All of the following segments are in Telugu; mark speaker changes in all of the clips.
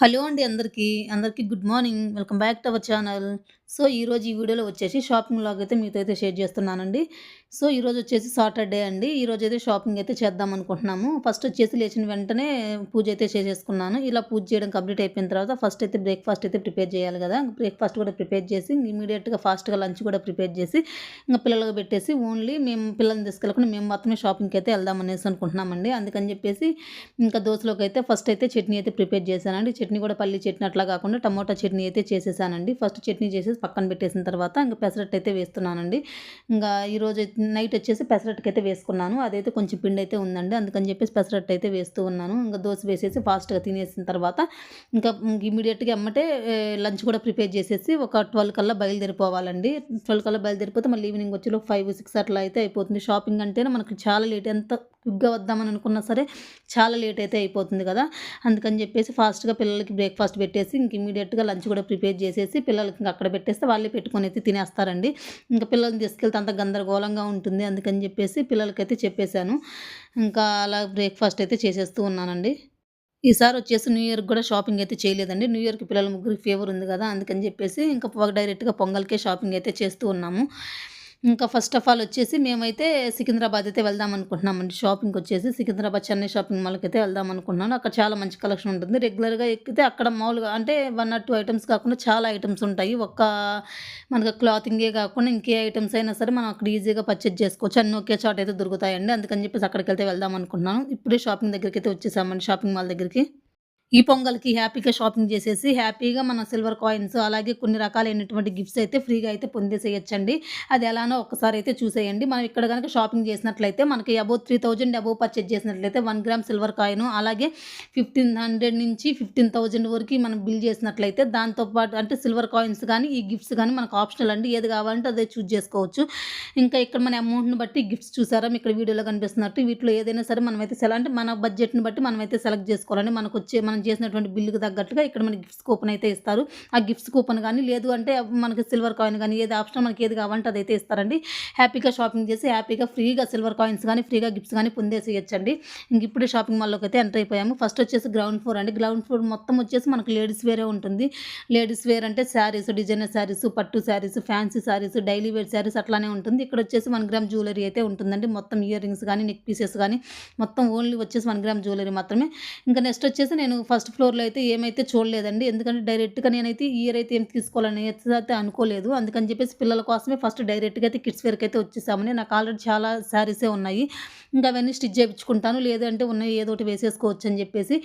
Speaker 1: హలో అండి అందరికీ. అందరికీ good morning. Welcome back to our channel. So, ఈరోజు ఈ వీడియోలో వచ్చేసి షాపింగ్ లాగ్ అయితే మీతో అయితే షేర్ చేస్తున్నానండి. సో, ఈరోజు వచ్చేసి సాటర్డే అండి. ఈరోజైతే షాపింగ్ అయితే చేద్దాం అనుకుంటున్నాము. ఫస్ట్ వచ్చేసి లేచిన వెంటనే పూజ అయితే చేసేసుకున్నాను. ఇలా పూజ చేయడం కంప్లీట్ అయిపోయిన తర్వాత ఫస్ట్ అయితే బ్రేక్‌ఫాస్ట్ అయితే ప్రిపేర్ చేయాలి కదా! బ్రేక్‌ఫాస్ట్ కూడా ప్రిపేర్ చేసి ఇమీడియట్గా ఫాస్ట్‌గా లంచ్ కూడా ప్రిపేర్ చేసి ఇంకా పిల్లలకు పెట్టేసి ఓన్లీ మేము పిల్లల్ని తీసుకెళ్ళకుండా మేము మాత్రమే షాపింగ్‌కి అయితే వెళ్దాం అనేసి అనుకుంటున్నామండి. అందుకని చెప్పేసి ఇంకా దోసలోకి అయితే ఫస్ట్ అయితే చట్నీ అయితే ప్రిపేర్ చేశానండి. చట్నీ కూడా పల్లి చట్నీ అట్లా కాకుండా టమోటా చట్నీ అయితే చేసేసానండి. ఫస్ట్ చట్నీ చేసేసి పక్కన పెట్టేసిన తర్వాత ఇంక పెసరట్టు అయితే వేస్తున్నానండి. ఇంకా ఈరోజు నైట్ వచ్చేసి పెసరట్టుకి అయితే వేసుకున్నాను. అదైతే కొంచెం పిండి అయితే ఉందండి. అందుకని చెప్పేసి పెసరట్టు అయితే వేస్తూ ఉన్నాను. ఇంకా దోశ వేసేసి ఫాస్ట్‌గా తినేసిన తర్వాత ఇంకా ఇమీడియట్గా అమ్మటే లంచ్ కూడా ప్రిపేర్ చేసేసి ఒక 12 కల్లా బయలుదేరిపోవాలండి. 12 కల్లా బయలుదేరిపోతే మళ్ళీ ఈవినింగ్ వచ్చి ఫైవ్ సిక్స్ అట్లా అయితే అయిపోతుంది. షాపింగ్ అంటేనే మనకు చాలా లేట్ ఎంత క్విక్‌గా వద్దామని అనుకున్నా సరే చాలా లేట్ అయితే అయిపోతుంది కదా! అందుకని చెప్పేసి ఫాస్ట్‌గా పిల్లలకి బ్రేక్‌ఫాస్ట్ పెట్టేసి ఇంక ఇమీడియట్గా లంచ్ కూడా ప్రిపేర్ చేసేసి పిల్లలకి అక్కడ అక్కడ పెట్టేస్తే వాళ్ళే పెట్టుకొని అయితే తినేస్తారండి. ఇంకా పిల్లల్ని తీసుకెళ్తే అంత గందరగోళంగా ఉంటుంది. అందుకని చెప్పేసి పిల్లలకైతే చెప్పేశాను ఇంకా అలా బ్రేక్‌ఫాస్ట్ అయితే చేసేస్తూ ఉన్నానండి. ఈసారి వచ్చేసి న్యూ ఇయర్‌కి కూడా షాపింగ్ అయితే చేయలేదండి. న్యూ ఇయర్‌కి పిల్లల ముగ్గురికి ఫీవర్ ఉంది కదా! అందుకని చెప్పేసి ఇంకా డైరెక్ట్‌గా పొంగల్‌కే షాపింగ్ అయితే చేస్తూ ఉన్నాము. ఇంకా ఫస్ట్ ఆఫ్ ఆల్ వచ్చేసి మేమైతే సికింద్రాబాద్ అయితే వెళ్దాం అనుకుంటున్నామండి. షాపింగ్‌కి వచ్చేసి సికింద్రాబాద్ చెన్నై షాపింగ్ మాల్‌కి అయితే వెళ్దాం అనుకుంటున్నాను. అక్కడ చాలా మంచి కలెక్షన్ ఉంటుంది. రెగ్యులర్‌గా ఎక్కితే అక్కడ మామూలుగా అంటే వన్ ఆర్ టూ ఐటమ్స్ కాకుండా చాలా ఐటమ్స్ ఉంటాయి. ఒక్క మనకు క్లాతింగే కాకుండా ఇంకే ఐటమ్స్ అయినా సరే మనం అక్కడ ఈజీగా పర్చేజ్ చేసుకోవచ్చు. అన్ని ఒకే చోట అయితే దొరుకుతాయండి. అందుకని చెప్పేసి వెళ్తే వెళ్దాం అనుకుంటున్నాను. ఇప్పుడే షాపింగ్ దగ్గరికి అయితే వచ్చేసామండి షాపింగ్ మాల్ దగ్గరికి. ఈ పొంగల్‌కి హ్యాపీగా షాపింగ్ చేసేసి హ్యాపీగా మన సిల్వర్ కాయిన్స్ అలాగే కొన్ని రకాలైనటువంటి గిఫ్ట్స్ అయితే ఫ్రీగా అయితే పొందేసేయచ్చండి అది ఎలానో ఒకసారి అయితే చూసేయండి. మనం ఇక్కడ కనుక షాపింగ్ చేసినట్లయితే మనకి అబోవ్ 3000 అబోవ్ పర్చేజ్ చేసినట్లయితే వన్ గ్రామ్ సిల్వర్ కాయిన్ అలాగే 1500 నుంచి 15000 వరకు మనం బిల్ చేసినట్లయితే దాంతో పాటు అంటే సిల్వర్ కాయిన్స్ కానీ ఈ గిఫ్ట్స్ కానీ మనకు ఆప్షనల్ అండి. ఏది కావాలంటే అదే చూజ్ చేసుకోవచ్చు. ఇంకా ఇక్కడ మన అమౌంట్‌ని బట్టి గిఫ్ట్స్ చూసారా ఇక్కడ వీడియోలో కనిపిస్తున్నట్టు వీటిలో ఏదైనా సరే మనమైతే సెల అంటే మన బడ్జెట్‌ని బట్టి మనమైతే సెలెక్ట్ చేసుకోవాలండి. మనకు వచ్చే మనం చేసినటువంటి బిల్లుకి తగ్గట్టుగా ఇక్కడ మనకి గిఫ్ట్స్ కూపన్ అయితే ఇస్తారు. ఆ గిఫ్ట్స్ కూపన్ కానీ లేదు అంటే మనకి సిల్వర్ కాయిన్ కానీ ఏది ఆప్షన్ మనకి ఏది కావాలంటే అదైతే ఇస్తారండి. హ్యాపీగా షాపింగ్ చేసి హ్యాపీగా ఫ్రీగా సిల్వర్ కాయిన్స్ కానీ ఫ్రీగా గిఫ్ట్స్ కానీ పొందేసేయచ్చండి ఇంక ఇప్పుడే షాపింగ్ మాల్‌లోకి అయితే ఎంటర్ అయిపోయాము. ఫస్ట్ వచ్చేసి గ్రౌండ్ ఫ్లోర్ అండి. గ్రౌండ్ ఫ్లోర్ మొత్తం వచ్చేసి మనకు లేడీస్ వేరే ఉంటుంది. లేడీస్ వేర్ అంటే శారీస్, డిజైనర్ శారీస్, పట్టు saris, fancy saris, daily wear saris అట్లానే ఉంటుంది. ఇక్కడ వచ్చేసి వన్ గ్రామ్ జ్యువెలరీ అయితే ఉంటుందండి. మొత్తం ఇయర్ రింగ్స్ కానీ నెక్ పీసెస్ కానీ మొత్తం ఓన్లీ వచ్చేసి వన్ గ్రామ్ జ్యువెలరీ మాత్రమే. ఇంకా నెక్స్ట్ వచ్చేసి నేను ఫస్ట్ ఫ్లోర్‌లో అయితే ఏమైతే చూడలేదండి. ఎందుకంటే డైరెక్ట్‌గా నేనైతే ఇయర్ అయితే ఏం తీసుకోవాలని అయితే అనుకోలేదు. అందుకని చెప్పేసి పిల్లల కోసమే ఫస్ట్ డైరెక్ట్‌గా అయితే కిడ్స్ వేర్‌కి అయితే వచ్చేసామని నాకు ఆల్రెడీ చాలా శారీసే ఉన్నాయి. ఇంకా అవన్నీ స్టిచ్ చేయించుకుంటాను లేదంటే ఉన్నాయి ఏదో ఒకటి వేసేసుకోవచ్చు అని చెప్పేసి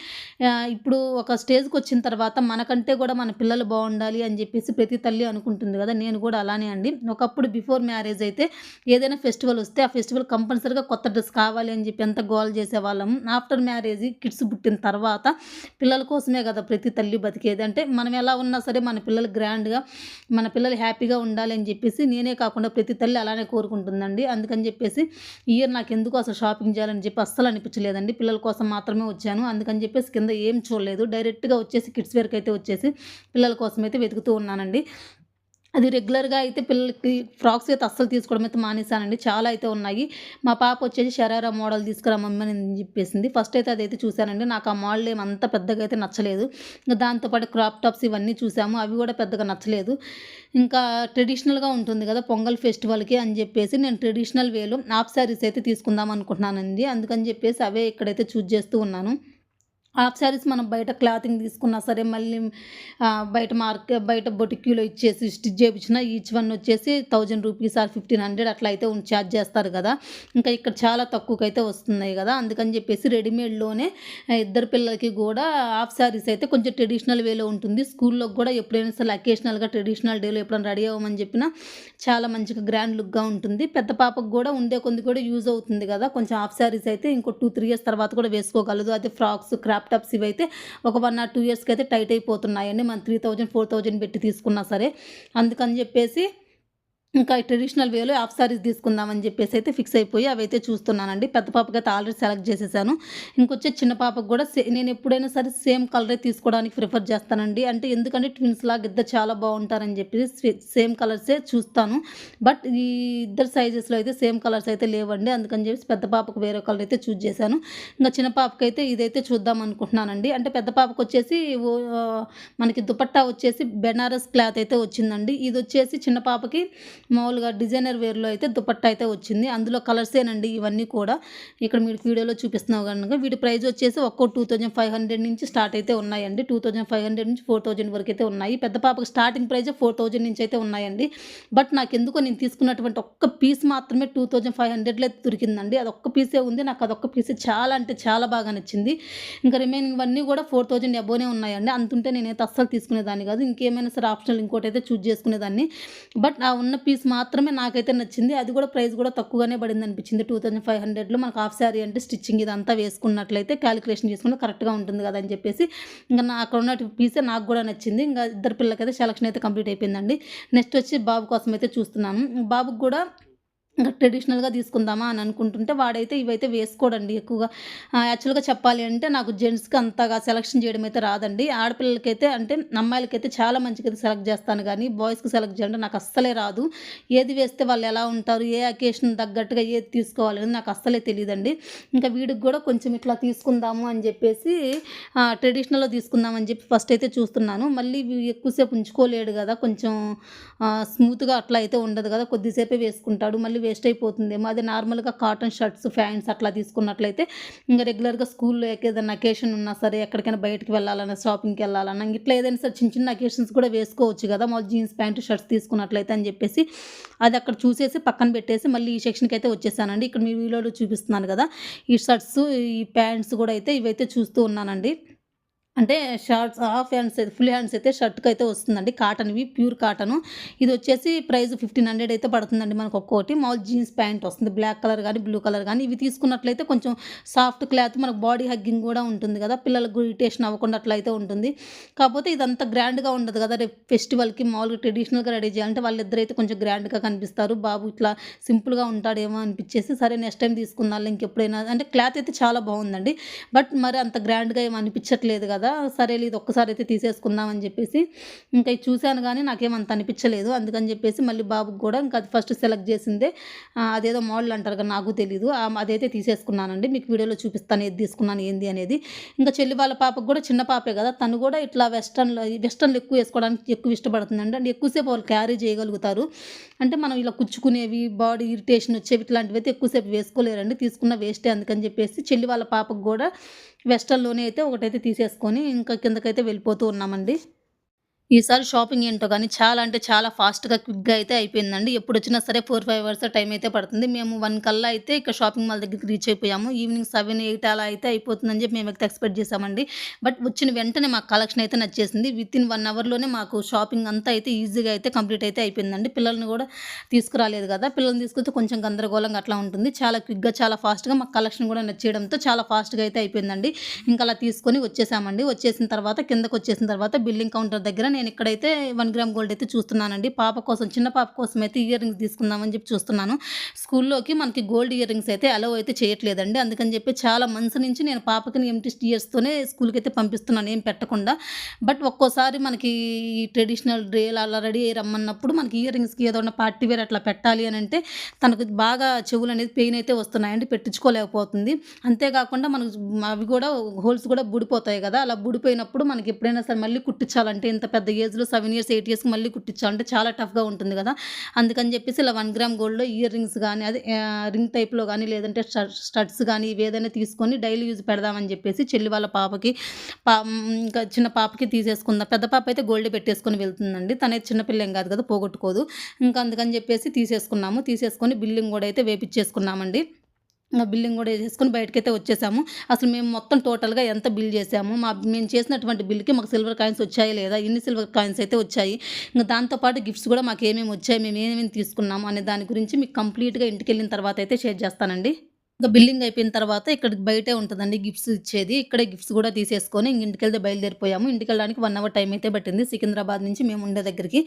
Speaker 1: ఇప్పుడు ఒక స్టేజ్‌కి వచ్చిన తర్వాత మనకంటే కూడా మన పిల్లలు బాగుండాలి అని చెప్పేసి ప్రతి తల్లి అనుకుంటుంది కదా! నేను కూడా అలానే అండి. ఒకప్పుడు బిఫోర్ మ్యారేజ్ అయితే ఏదైనా ఫెస్టివల్ వస్తే ఆ ఫెస్టివల్ కంపల్సరీగా కొత్త డ్రెస్ కావాలి అని చెప్పి ఎంత గోల చేసేవాళ్ళము. ఆఫ్టర్ మ్యారేజ్ కిడ్స్ పుట్టిన తర్వాత పిల్లల కోసమే కదా ప్రతి తల్లి బతికేది. అంటే మనం ఎలా ఉన్నా సరే మన పిల్లలు గ్రాండ్‌గా మన పిల్లలు హ్యాపీగా ఉండాలి అని చెప్పేసి నేనే కాకుండా ప్రతి తల్లి అలానే కోరుకుంటుందండి. అందుకని చెప్పేసి ఇయర్ ఇయర్ ఎందుకు అసలు షాపింగ్ చేయాలని చెప్పి అస్సలు అనిపించలేదండి. పిల్లల కోసం మాత్రమే వచ్చాను. అందుకని చెప్పేసి కింద ఏం చూడలేదు. డైరెక్ట్‌గా వచ్చేసి కిడ్స్ వేర్‌కి అయితే వచ్చేసి పిల్లల కోసం అయితే వెతుకుతూ ఉన్నానండి. అది రెగ్యులర్‌గా అయితే పిల్లలకి ఫ్రాక్స్ అయితే అస్సలు తీసుకోవడం అయితే మానేసానండి. చాలా అయితే ఉన్నాయి. మా పాప వచ్చేసి షరారా మోడల్ తీసుకురా మమ్మీ అని చెప్పేసింది. ఫస్ట్ అయితే అదైతే చూశానండి నాకు ఆ మోడల్ ఏమంత పెద్దగా అయితే నచ్చలేదు. ఇంకా దాంతోపాటు క్రాప్ టాప్స్ ఇవన్నీ చూసాము. అవి కూడా పెద్దగా నచ్చలేదు. ఇంకా ట్రెడిషనల్‌గా ఉంటుంది కదా! పొంగల్ ఫెస్టివల్‌కి అని చెప్పేసి నేను ట్రెడిషనల్ వేలో హాఫ్ శారీస్ అయితే తీసుకుందాం అనుకుంటున్నానండి. అందుకని చెప్పేసి అవే ఇక్కడైతే చూజ్ చేస్తూ ఉన్నాను. హాఫ్ శారీస్ మనం బయట క్లాతింగ్ తీసుకున్నా సరే మళ్ళీ బయట మార్కెట్ బయట బొటిక్యూలో ఇచ్చేసి స్టిచ్ చేయించినా ఈచ్ వన్ వచ్చేసి థౌజండ్ రూపీస్ ఆర్ 1500 అట్లా అయితే ఛార్జ్ చేస్తారు కదా! ఇంకా ఇక్కడ చాలా తక్కువకైతే వస్తున్నాయి కదా! అందుకని చెప్పేసి రెడీమేడ్‌లోనే ఇద్దరు పిల్లలకి కూడా హాఫ్ శారీస్ అయితే కొంచెం ట్రెడిషనల్ వేలో ఉంటుంది. స్కూల్‌లోకి కూడా ఎప్పుడైనా సరే అకేషనల్‌గా ట్రెడిషనల్ డేలో ఎప్పుడైనా రెడీ అవ్వమని చెప్పినా చాలా మంచిగా గ్రాండ్ లుక్‌గా ఉంటుంది. పెద్ద పాపకు కూడా ఉండే కొద్ది కూడా యూజ్ అవుతుంది కదా! కొంచెం హాఫ్ శారీస్ అయితే ఇంకో 2, 3 ఇయర్స్ తర్వాత కూడా వేసుకోగలదు. అదే ఫ్రాక్స్, క్రాప్ ల్యాప్టాప్స్ ఇవైతే ఒక వన్ ఆర్ టూ ఇయర్స్‌కి అయితే టైట్ అయిపోతున్నాయండి. మనం 3000, 4000 పెట్టి తీసుకున్నా సరే. అందుకని చెప్పేసి ఇంకా ట్రెడిషనల్ వేలో హాఫ్ సారీస్ తీసుకుందామని చెప్పేసి అయితే ఫిక్స్ అయిపోయి అవైతే చూస్తున్నానండి. పెద్ద పాపకి అయితే ఆల్రెడీ సెలెక్ట్ చేసేసాను. ఇంకొచ్చే చిన్న పాపకు కూడా సే నేను ఎప్పుడైనా సరే సేమ్ కలరే తీసుకోవడానికి ప్రిఫర్ చేస్తానండి. అంటే ఎందుకంటే ట్విన్స్ లాగా ఇద్దరు చాలా బాగుంటారని చెప్పి సేమ్ కలర్సే చూస్తాను. బట్ ఈ ఇద్దరు సైజెస్లో అయితే సేమ్ కలర్స్ అయితే లేవండి. అందుకని చెప్పేసి పెద్ద పాపకు వేరే కలర్ అయితే చూస్ చేశాను. ఇంకా చిన్న పాపకి అయితే ఇదైతే చూద్దాం అనుకుంటున్నానండి. అంటే పెద్ద పాపకు వచ్చేసి ఓ, మనకి దుపట్టా వచ్చేసి బెనారస్ క్లాత్ అయితే వచ్చిందండి. ఇది వచ్చేసి చిన్న పాపకి మామూలుగా డిజైనర్ వేర్లో అయితే దుపట్టా అయితే వచ్చింది. అందులో కలర్సేనండి ఇవన్నీ కూడా. ఇక్కడ మీరు వీడియోలో చూపిస్తున్నావు కనుక వీటి ప్రైస్ వచ్చేసి ఒక్కో టూ థౌజండ్ ఫైవ్ హండ్రెడ్ నుంచి స్టార్ట్ అయితే ఉన్నాయండి. టూ థౌజండ్ ఫైవ్ హండ్రెడ్ నుంచి ఫోర్ థౌజండ్ వరకు అయితే ఉన్నాయి. పెద్ద పాపకి స్టార్టింగ్ ప్రైస్ ఫోర్ థౌజండ్ నుంచి అయితే ఉన్నాయండి. బట్ నాకు ఎందుకో నేను తీసుకున్నటువంటి ఒక్క పీస్ మాత్రమే టూ థౌజండ్ ఫైవ్ హండ్రెడ్లో దొరికిందండి. అది ఒక్క పీసే ఉంది. నాకు అదొక్క పీసే చాలా అంటే చాలా బాగా నచ్చింది. ఇంకా రిమైనింగ్ అన్నీ కూడా ఫోర్ థౌజండ్ అబోనే ఉన్నాయండి. అంతుంటే నేనైతే అస్సలు తీసుకునేదాన్ని కాదు. ఇంకేమైనా సరే ఆప్షనల్ ఇంకోటి అయితే చూజ్ చేసుకునేదాన్ని. బట్ ఆ ఉన్న పీస్ పీస్ మాత్రమే నాకైతే నచ్చింది. అది కూడా ప్రైస్ కూడా తక్కువగానే పడింది అనిపించింది. టూ థౌజండ్ ఫైవ్ హండ్రెడ్లో మనకు హాఫ్ శారీ అంటే స్టిచ్చింగ్ ఇదంతా వేసుకున్నట్లయితే క్యాలిక్యులేషన్ చేసుకుంటే కరెక్ట్గా ఉంటుంది కదా అని చెప్పేసి ఇంకా నా అక్కడ ఉన్న పీసే నాకు కూడా నచ్చింది. ఇంకా ఇద్దరు పిల్లలకైతే సెలక్షన్ అయితే కంప్లీట్ అయిపోయిందండి. నెక్స్ట్ వచ్చి బాబు కోసం అయితే చూస్తున్నాను. బాబుకి కూడా ఇంకా ట్రెడిషనల్గా తీసుకుందామా అని అనుకుంటుంటే వాడైతే ఇవైతే వేసుకోడండి ఎక్కువగా. యాక్చువల్గా చెప్పాలి అంటే నాకు జెంట్స్కి అంతగా సెలక్షన్ చేయడం అయితే రాదండి. ఆడపిల్లలకైతే అంటే అమ్మాయిలకైతే చాలా మంచిగా అయితే సెలెక్ట్ చేస్తాను కానీ బాయ్స్కి సెలెక్ట్ చేయడం నాకు అస్సలే రాదు. ఏది వేస్తే వాళ్ళు ఎలా ఉంటారు ఏ అకేషన్ తగ్గట్టుగా ఏది తీసుకోవాలి అని నాకు అస్సలే తెలియదండి. ఇంకా వీడికి కూడా కొంచెం ఇట్లా తీసుకుందాము అని చెప్పేసి ట్రెడిషనల్లో తీసుకుందాం అని చెప్పి ఫస్ట్ అయితే చూస్తున్నాను. మళ్ళీ ఎక్కువసేపు ఉంచుకోలేడు కదా కొంచెం స్మూత్గా అట్లా అయితే ఉండదు కదా కొద్దిసేపే వేసుకుంటాడు. మళ్ళీ వేస్ట్ అయిపోతుందేమో అదే నార్మల్గా కాటన్ షర్ట్స్ ఫ్యాంట్స్ అట్లా తీసుకున్నట్లయితే ఇంకా రెగ్యులర్గా స్కూల్లో ఏదైనా అకేషన్ ఉన్నా సరే ఎక్కడికైనా బయటకు వెళ్ళాలన్నా షాపింగ్కి వెళ్ళాలన్నా ఇట్లా ఏదైనా సరే చిన్న చిన్న అకేషన్స్ కూడా వేసుకోవచ్చు కదా. మళ్ళీ జీన్స్ ప్యాంటు షర్ట్స్ తీసుకున్నట్లయితే అని చెప్పేసి అది అక్కడ చూసేసి పక్కన పెట్టేసి మళ్ళీ ఈ సెక్షన్కి అయితే వచ్చేసానండి. ఇక్కడ మీ వీడియోలో చూపిస్తున్నాను కదా. ఈ షర్ట్స్ ఈ ప్యాంట్స్ కూడా అయితే ఇవైతే చూస్తూ ఉన్నానండి. అంటే షర్ట్స్ హాఫ్ హ్యాండ్స్ అయితే ఫుల్ హ్యాండ్స్ అయితే షర్ట్కి అయితే వస్తుందండి. కాటన్వి ప్యూర్ కాటన్. ఇది వచ్చేసి ప్రైస్ ఫిఫ్టీన్ హండ్రెడ్ అయితే పడుతుందండి మనకు ఒక్కోటి. మామూలు జీన్స్ ప్యాంట్ వస్తుంది. బ్లాక్ కలర్ కానీ బ్లూ కలర్ కానీ. ఇవి తీసుకున్నట్లయితే కొంచెం సాఫ్ట్ క్లాత్ మనకు బాడీ హగ్గింగ్ కూడా ఉంటుంది కదా. పిల్లలకు ఇరిటేషన్ అవ్వకుండా అట్లయితే ఉంటుంది. కాకపోతే ఇదంతా గ్రాండ్గా ఉండదు కదా. రేపు ఫెస్టివల్కి మామూలుగా ట్రెడిషనల్గా రెడీ చేయాలంటే వాళ్ళిద్దరు అయితే కొంచెం గ్రాండ్గా కనిపిస్తారు. బాబు ఇట్లా సింపుల్గా ఉంటాడేమో అనిపించేసి సరే నెక్స్ట్ టైం తీసుకుందాం ఇంకెప్పుడైనా. అంటే క్లాత్ అయితే చాలా బాగుందండి. బట్ మరి అంత గ్రాండ్గా ఏమో అనిపించట్లేదు కదా. సరే ఇది ఒక్కసారి అయితే తీసేసుకుందాం అని చెప్పేసి ఇంకా ఇది చూశాను కానీ నాకేమంత అంత అనిపించలేదు. అందుకని చెప్పేసి మళ్ళీ బాబుకి కూడా ఇంకా అది ఫస్ట్ సెలెక్ట్ చేసిందే. అదేదో మోడల్ అంటారు కదా నాకు తెలియదు అదైతే తీసేసుకున్నానండి. మీకు వీడియోలో చూపిస్తాను ఏది తీసుకున్నాను ఏంది అనేది. ఇంకా చెల్లి వాళ్ళ పాపకు కూడా చిన్న పాపే కదా తను కూడా ఇట్లా వెస్టర్న్లో వెస్టర్న్లు ఎక్కువ వేసుకోవడానికి ఎక్కువ ఇష్టపడుతుందండి. అండ్ ఎక్కువసేపు వాళ్ళు క్యారీ చేయగలుగుతారు. అంటే మనం ఇలా కుచ్చుకునేవి బాడీ ఇరిటేషన్ వచ్చేవి ఇట్లాంటివి అయితే ఎక్కువసేపు వేసుకోలేరండి తీసుకున్న వేస్టే. అందుకని చెప్పేసి చెల్లి వాళ్ళ పాపకు కూడా వెస్టర్న్లోనే అయితే ఒకటైతే తీసేసుకొని ఇంకా కిందకైతే వెళ్ళిపోతూ ఉన్నామండి. ఈసారి షాపింగ్ ఏంటో కానీ చాలా అంటే చాలా ఫాస్ట్గా క్విక్గా అయితే అయిపోయిందండి. ఎప్పుడు వచ్చినా సరే ఫోర్ ఫైవ్ అవర్స్ టైం అయితే పడుతుంది. మేము వన్ కల్లా అయితే ఇక్కడ షాపింగ్ మాల్ దగ్గరికి రీచ్ అయిపోయాము. ఈవినింగ్ సెవెన్ ఎయిట్ అలా అయితే అయిపోతుందని చెప్పి మేము అయితే ఎక్స్పెక్ట్ చేసామండి బట్ వచ్చిన వెంటనే మాకు కలెక్షన్ అయితే నచ్చేసింది. విత్ ఇన్ వన్ అవర్లోనే మాకు షాపింగ్ అంతా అయితే ఈజీగా అయితే కంప్లీట్ అయితే అయిపోయిందండి. పిల్లల్ని కూడా తీసుకురాలేదు కదా! పిల్లల్ని తీసుకొస్తే కొంచెం గందరగోళంగా అట్లా ఉంటుంది. చాలా క్విక్గా చాలా ఫాస్ట్గా మాకు కలెక్షన్ కూడా నచ్చేయడంతో చాలా ఫాస్ట్గా అయితే అయిపోయిందండి. ఇంకా అలా తీసుకొని వచ్చేసామండి. వచ్చేసిన తర్వాత కిందకు వచ్చేసిన తర్వాత బిల్లింగ్ కౌంటర్ దగ్గర నేను ఇక్కడైతే వన్ గ్రామ్ గోల్డ్ అయితే చూస్తున్నానండి. పాప కోసం చిన్న పాప కోసం అయితే ఇయర్ రింగ్స్ తీసుకుందామని చెప్పి చూస్తున్నాను. స్కూల్లోకి మనకి గోల్డ్ ఇయర్ రింగ్స్ అయితే అలవ్ అయితే చేయట్లేదండి. అందుకని చెప్పి చాలా మంత్స్ నుంచి నేను పాపకి ఎంటీ ఇయర్స్తోనే స్కూల్కి అయితే పంపిస్తున్నాను ఏం పెట్టకుండా. బట్ ఒక్కోసారి మనకి ఈ ట్రెడిషనల్ డ్రేలు అలా రెడీ అయ్యి రమ్మన్నప్పుడు మనకి ఇయర్ రింగ్స్కి ఏదో పార్టీ వేర్ అట్లా పెట్టాలి అని అంటే తనకు బాగా చెవులు అనేది పెయిన్ అయితే వస్తున్నాయండి పెట్టించుకోలేకపోతుంది. అంతేకాకుండా మనకు అవి కూడా హోల్స్ కూడా బుడిపోతాయి కదా. అలా బుడిపోయినప్పుడు మనకి ఎప్పుడైనా సరే మళ్ళీ కుట్టించాలంటే ఇంత పెద్ద ఏజ్లో సెవెన్ ఇయర్స్ ఎయిట్ ఇయర్స్కి మళ్ళీ కుట్టించాలంటే చాలా టఫ్గా ఉంటుంది కదా. అందుకని చెప్పేసి ఇలా వన్ గ్రామ్ గోల్డ్లో ఇయర్ రింగ్స్ కానీ అదే రింగ్ టైప్లో కానీ లేదంటే స్టడ్స్ కానీ ఇవి ఏదైనా తీసుకొని డైలీ యూజ్ పెడదామని చెప్పేసి చెల్లి వాళ్ళ పాపకి పా ఇంకా చిన్న పాపకి తీసేసుకుందాం. పెద్ద పాప అయితే గోల్డ్ పెట్టేసుకొని వెళ్తుందండి. తనైతే చిన్నపిల్ల ఏం కాదు కదా పోగొట్టుకోదు. ఇంకా అందుకని చెప్పేసి తీసేసుకున్నాము. తీసేసుకొని బిల్లింగ్ కూడా అయితే వేపించేసుకున్నామండి బిల్లింగ్ కూడా వేసేసుకొని బయటకైతే వచ్చేసాము. అసలు మేము మొత్తం టోటల్గా ఎంత బిల్ చేసాము? మా మేము చేసినటువంటి బిల్కి మాకు సిల్వర్ కాయిన్స్ వచ్చాయి లేదా? ఇన్ని సిల్వర్ కాయిన్స్ అయితే వచ్చాయి? ఇంకా దాంతోపాటు గిఫ్ట్స్ కూడా మాకు ఏమేమి వచ్చాయి? మేము ఏమేమి తీసుకున్నాము? అనే దాని గురించి మీకు కంప్లీట్గా ఇంటికి వెళ్ళిన తర్వాత అయితే షేర్ చేస్తానండి. ఇంకా బిల్లింగ్ అయిపోయిన తర్వాత ఇక్కడ బయటే ఉంటుందండి గిఫ్ట్స్ ఇచ్చేది. ఇక్కడే గిఫ్ట్స్ కూడా తీసేసుకొని ఇంక ఇంటికెళ్తే బయలుదేరిపోయాము. ఇంటికెళ్ళడానికి వన్ అవర్ టైం అయితే పట్టింది సికింద్రాబాద్ నుంచి మేము ఉండే దగ్గరికి.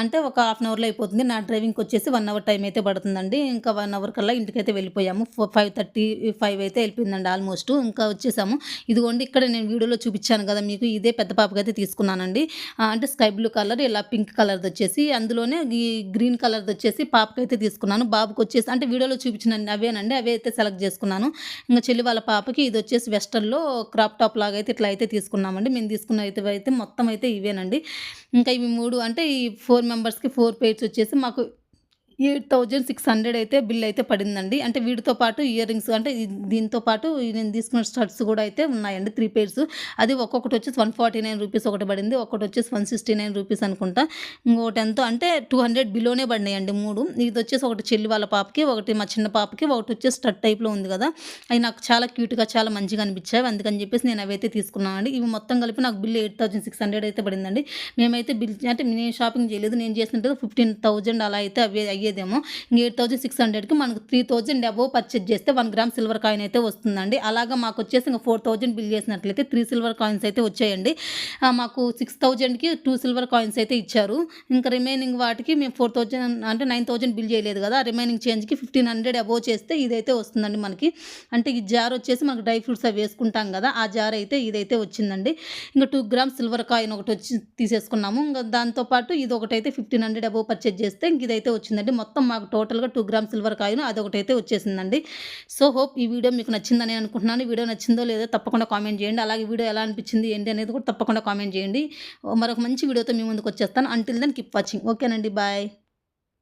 Speaker 1: అంటే ఒక హాఫ్ అన్ అవర్‌లో అయిపోతుంది. నా డ్రైవింగ్‌కొచ్చేసి 1 అవర్ టైం అయితే పడుతుందండి. ఇంకా వన్ అవర్ కల్లా ఇంటికైతే వెళ్ళిపోయాము. ఫైవ్ థర్టీ ఫైవ్ అయితే వెళ్ళిపోయిందండి ఆల్మోస్ట్. ఇంకా వచ్చేసాము. ఇదిగోండి ఇక్కడ నేను వీడియోలో చూపించాను కదా మీకు ఇదే పెద్ద పాపకైతే తీసుకున్నానండి. అంటే స్కై బ్లూ కలర్ ఇలా పింక్ కలర్ది వచ్చేసి అందులోనే ఈ గ్రీన్ కలర్‌దొచ్చేసి పాపకైతే తీసుకున్నాను. బాబుకి వచ్చేసి అంటే వీడియోలో చూపించిన అవేనండి. అవే అయితే సెలెక్ట్ చేసుకున్నాను. ఇంకా చెల్లి వాళ్ళ పాపకి ఇది వచ్చేసి వెస్టర్న్‌లో క్రాప్ టాప్ లాగా అయితే ఇట్లా అయితే తీసుకున్నామండి. మేము తీసుకున్న అయితే అయితే మొత్తం అయితే ఇవేనండి. ఇంకా ఇవి మూడు అంటే ఈ ఫోర్ మెంబర్స్‌కి ఫోర్ పేర్స్ వచ్చేసి మాకు 8600 అయితే బిల్ అయితే పడిందండి. అంటే వీటితో పాటు ఇయర్ రింగ్స్ అంటే దీంతో పాటు నేను తీసుకున్న స్టడ్స్ కూడా అయితే ఉన్నాయండి త్రీ పెయిర్స్. అది ఒక్కొక్కటి వచ్చేసి 149 రూపీస్ ఒకటి పడింది. ఒకటి వచ్చి వన్ సిక్స్టీ నైన్ రూపీస్ అనుకుంటా. ఇంకోటి ఎంతో అంటే 200 బిలోనే పడినాయండి మూడు ఇది వచ్చేసి ఒకటి చెల్లి వాళ్ళ పాపకి, ఒకటి మా చిన్న పాపకి, ఒకటి వచ్చేసి స్టడ్ టైప్‌లో ఉంది కదా అవి నాకు చాలా క్యూట్‌గా చాలా మంచిగా అనిపించాయి అందుకని చెప్పేసి నేను అవైతే తీసుకున్నానండి. ఇవి మొత్తం కలిపి నాకు బిల్ 8600 అయితే పడిందండి. మేమైతే బిల్ అంటే నేను షాపింగ్ చేయలేదు. నేను చేసినట్టు 15000 అలా అయితే అవే అయ్యేదేమో. ఇంక 8600కి మనకు 3000 అబోవ్ పర్చేజ్ చేస్తే వన్ గ్రామ్ సిల్వర్ కాయిన్ అయితే వస్తుందండి. అలాగా మాకొచ్చేసి ఇంక 4000 బిల్ చేసినట్లయితే త్రీ సిల్వర్ కాయిన్స్ అయితే వచ్చాయండి. మాకు సిక్స్ థౌజండ్కి టూ సిల్వర్ కాయిన్స్ అయితే ఇచ్చారు. ఇంకా రిమైనింగ్ వాటికి మేము 4000 అంటే 9000 బిల్ చేయలేదు కదా రిమైనింగ్ చేంజ్‌కి 1500 అబోవ్ చేస్తే ఇదైతే వస్తుందండి మనకి. అంటే ఈ జార్ వచ్చేసి మనకు డ్రై ఫ్రూట్స్ అవి వేసుకుంటాం కదా ఆ జార్ అయితే ఇదైతే వచ్చిందండి. ఇంకా టూ గ్రామ్ సిల్వర్ కాయిన్ ఒకటి వచ్చి తీసేసుకున్నాము. ఇంక దాంతో పాటు ఇదొకటైతే 1500 అబోవ్ పర్చేజ్ చేస్తే ఇంక ఇదైతే వచ్చిందండి. మొత్తం మాకు టోటల్‌గా టూ గ్రామ్ సిల్వర్ కాయిన్ అయితే వచ్చేసిందండి. సో, హోప్ ఈ వీడియో మీకు నచ్చిందని అనుకుంటున్నాను. వీడియో నచ్చిందో లేదో తప్పకుండా కామెంట్ చేయండి. అలాగే వీడియో ఎలా అనిపించింది ఏంటి అనేది కూడా తప్పకుండా కామెంట్ చేయండి. మరొక మంచి వీడియోతో మీ ముందుకొచ్చేస్తాను. Until then keep watching. ఓకేనండి. బాయ్.